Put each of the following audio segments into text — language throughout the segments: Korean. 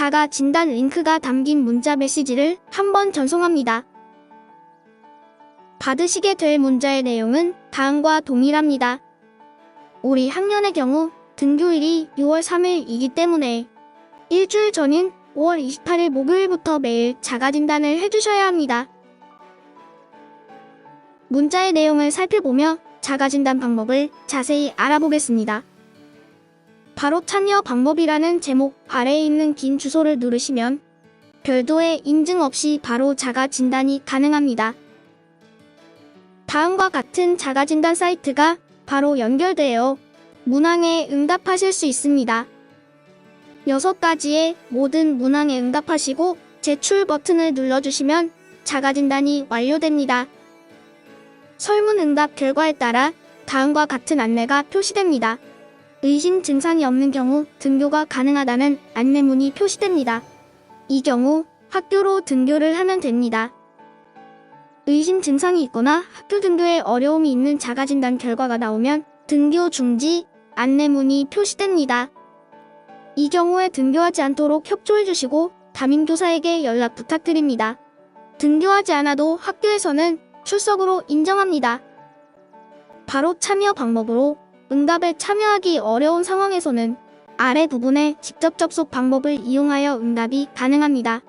자가 진단 링크가 담긴 문자 메시지를 한 번 전송합니다. 받으시게 될 문자의 내용은 다음과 동일합니다. 우리 학년의 경우 등교일이 6월 3일이기 때문에 일주일 전인 5월 28일 목요일부터 매일 자가 진단을 해주셔야 합니다. 문자의 내용을 살펴보며 자가 진단 방법을 자세히 알아보겠습니다. 바로 참여 방법이라는 제목 아래에 있는 긴 주소를 누르시면 별도의 인증 없이 바로 자가 진단이 가능합니다. 다음과 같은 자가 진단 사이트가 바로 연결되어 문항에 응답하실 수 있습니다. 6가지의 모든 문항에 응답하시고 제출 버튼을 눌러주시면 자가 진단이 완료됩니다. 설문 응답 결과에 따라 다음과 같은 안내가 표시됩니다. 의심 증상이 없는 경우 등교가 가능하다는 안내문이 표시됩니다. 이 경우 학교로 등교를 하면 됩니다. 의심 증상이 있거나 학교 등교에 어려움이 있는 자가진단 결과가 나오면 등교 중지 안내문이 표시됩니다. 이 경우에 등교하지 않도록 협조해 주시고 담임교사에게 연락 부탁드립니다. 등교하지 않아도 학교에서는 출석으로 인정합니다. 바로 참여 방법으로 응답에 참여하기 어려운 상황에서는 아래 부분에 직접 접속 방법을 이용하여 응답이 가능합니다.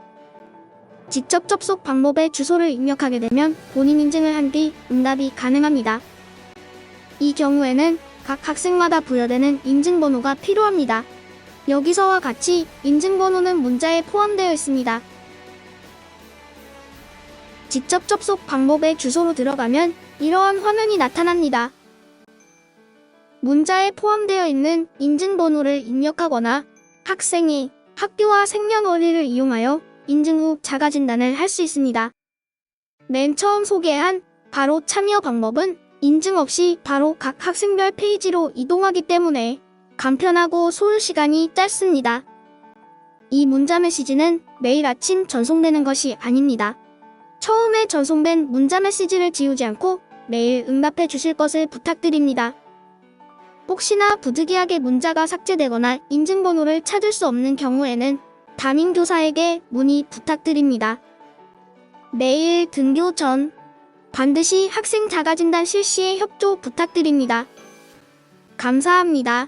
직접 접속 방법의 주소를 입력하게 되면 본인 인증을 한 뒤 응답이 가능합니다. 이 경우에는 각 학생마다 부여되는 인증번호가 필요합니다. 여기서와 같이 인증번호는 문자에 포함되어 있습니다. 직접 접속 방법의 주소로 들어가면 이러한 화면이 나타납니다. 문자에 포함되어 있는 인증번호를 입력하거나 학생이 학교와 생년월일을 이용하여 인증 후 자가진단을 할 수 있습니다. 맨 처음 소개한 바로 참여 방법은 인증 없이 바로 각 학생별 페이지로 이동하기 때문에 간편하고 소요 시간이 짧습니다. 이 문자 메시지는 매일 아침 전송되는 것이 아닙니다. 처음에 전송된 문자 메시지를 지우지 않고 매일 응답해 주실 것을 부탁드립니다. 혹시나 부득이하게 문자가 삭제되거나 인증번호를 찾을 수 없는 경우에는 담임교사에게 문의 부탁드립니다. 매일 등교 전 반드시 학생 자가진단 실시에 협조 부탁드립니다. 감사합니다.